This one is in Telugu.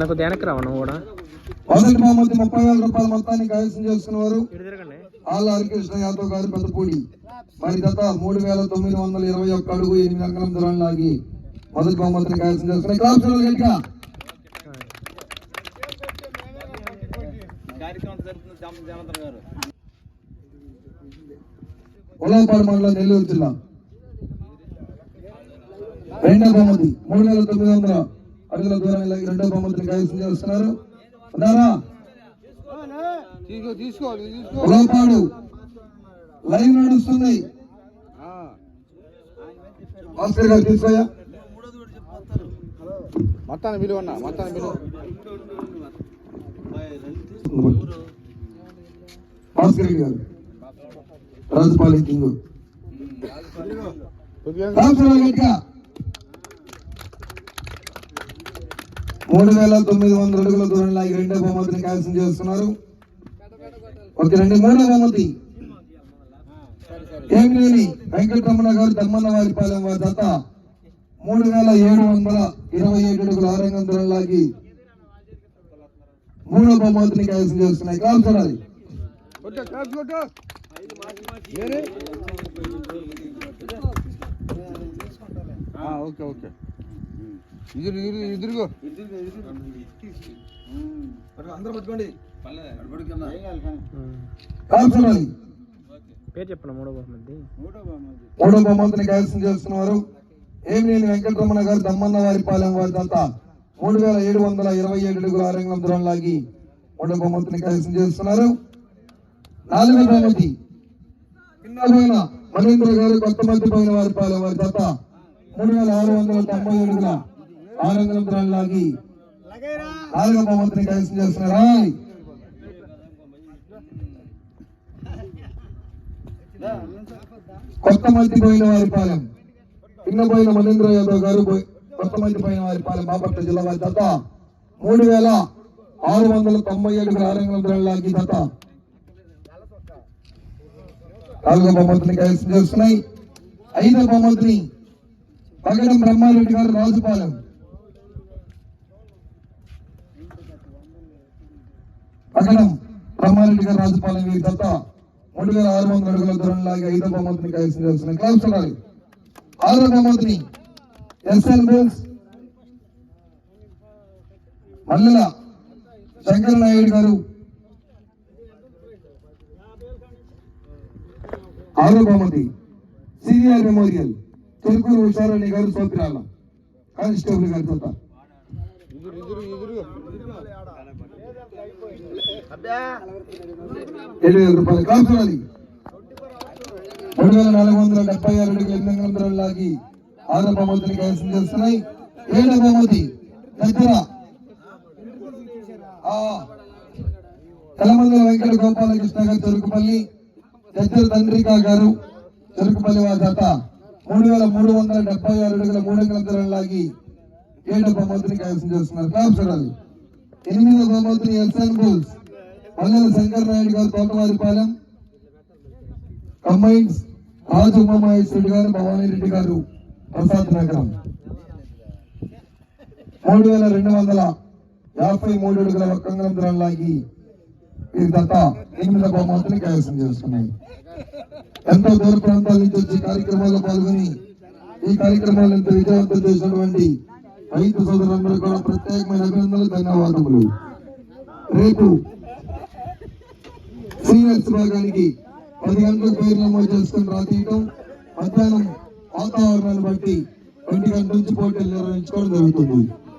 నాకు దేనికి రావు నువ్వు కూడా. మొదటి బహుమతి ముప్పై వేల రూపాయల మొత్తాన్ని కైవసం చేసుకున్నవారు ఆళ్ళ హరికృష్ణ యాదవ్ గారు పెద్దపూడి. మరి గత మూడు వేల తొమ్మిది వందల ఇరవై ఒక్క అడుగు ఎనిమిది అంకణం దూరం లాగి మొదటి బహుమతిని కైవసం చేసుకున్నాయి క్లాస్ గట్టిగా ఉలవపాడు మండలం నెల్లూరు జిల్లా. రెండో బహుమతి మూడు వేల తొమ్మిది వందల అడుగుల దూరం లాగి రెండో బహుమతిని కైవసం చేస్తున్నారు. ఉలవపాడు లైవ్ నడుస్తుంది. భాస్కర్ గారు తీసుకోయా? మొత్తాన్ని విలువ అన్న మొత్తాన్ని విలువ భాస్కర్ గారు. రాజపాలి కింగ్ మూడు వేల తొమ్మిది వందల అడుగుల దూరంలో ఈ రెండో బహుమతిని కైవసం చేస్తున్నారు. ఓకే రండి. మూడో బహుమతి. ఏం లేని వెంకటరమణ గారు ధర్మన్న వారిపాలెం వారి దత్త. మూడు వేల ఏడు వందల ఇరవై ఏడు అడుగుల ఆరంగం దూరంలోకి లాగి మూడో బహుమతిని కైవసం చేస్తున్నాయి. కాదు ఓకే ఓకే. ఇదురు ఇదురు ఇదురుగో. చూడాలి పేరు చెప్పండి మూడో బహుమతి? మూడో బహుమతిని కైవసం ఏం లేని వెంకటరమణ గారు దమ్మన్న వారి పాలెం వారిదంతా మూడు వేల ఏడు వందల ఇరవై ఏడు అడుగుల ఆరంగం దూరం లాగి మూడో బహుమతిని కైవసం చేస్తున్నారు. నాలుగో బహుమతి. పైన పోయిన మహేంద్ర గారు కొత్త మంత్రి పైన వారి పాలెం వారి దత్త మూడు వేల ఆరు వందల తొంభై అడుగుల ఆనందం దూరం లాగి నాలుగో బహుమతిని చేస్తున్నారా కొత్త మంత్రి పోయిన వారి పాలెం. కింద పోయిన మహేంద్ర యాదవ్ గారు కొత్త మంత్రి పోయిన వారి పాలెం బాపట్ల జిల్లా వారి దత్త మూడు వేల ఆరు వందల తొంభై ఏడు ఆరంగం లాగి దత్త నాలుగో బహుమతిని కైవసం చేస్తున్నాయి ఐదో బహుమతిని పగడం బ్రహ్మారెడ్డి గారు రాజుపాలెం. పగడం బ్రహ్మారెడ్డి గారు రాజుపాలెం వీరి గత మూడు వేల ఆరు వందల అడుగుల దూరం లాగా ఐదో బహుమతిని కైవసం చేస్తున్నాయి క్లాస్ చూడాలి. ఆరో బహుమతిని ఎస్ఎల్ బోల్స్ మల్లెల శంకర నాయుడు గారు ఆరో బహుమతి మెమోరియల్ తురుకూరు ఉషారాణి గారు సోపిరాల కానిస్టేబుల్ గారి తోట. ఏడు వేల రూపాయలు కాల్చుకోవాలి మూడు వేల నాలుగు వందల డెబ్బై ఆరు ఎనిమిది వందల లాగి ఆరో బహుమతిని కైవసం చేస్తున్నాయి. ఏడో బహుమతి దగ్గర. ఆ, వెంకట గోపాలకృష్ణ గారు చెరుకుపల్లి దగ్గర తండ్రికా గారు చెరుకుపల్లి వారి జత మూడు వేల మూడు వందల డెబ్బై ఆరు అడుగుల మూడు వందల లాగి ఏడు బహుమతిని కైవసం చేస్తున్నారు. క్లాప్ చూడాలి ఎనిమిదో బహుమతిని ఎస్ఎన్ బుల్స్. పల్లెల శంకర్ నాయుడు గారు తోటవారిపాలెం. కంబైన్స్ రాజు ఉమామహేశ్వరుడు గారు భవానీ రెడ్డి గారు ప్రసాద్ నగరం. మూడు వేల రెండు వందల యాభై మూడు అడుగుల ఒక్కంగం లాగి ఈ దత్త ఎనిమిది బహుమతిని కైవసం చేస్తున్నాయి ఎంతో దూర ప్రాంతాల నుంచి వచ్చి కార్యక్రమాల్లో పాల్గొని ఈ కార్యక్రమాలు ఎంత విజయవంతం చేసినటువంటి రైతు సోదరులందరూ కూడా ప్రత్యేకమైన అభినందనలు ధన్యవాదములు. రేపు శ్రీనివాస భాగానికి పది గంటలకు పేరు నమోదు చేసుకుని రాతీయటం మధ్యాహ్నం వాతావరణాన్ని బట్టి ఒంటి గంట నుంచి పోటీలు నిర్వహించుకోవడం జరుగుతుంది.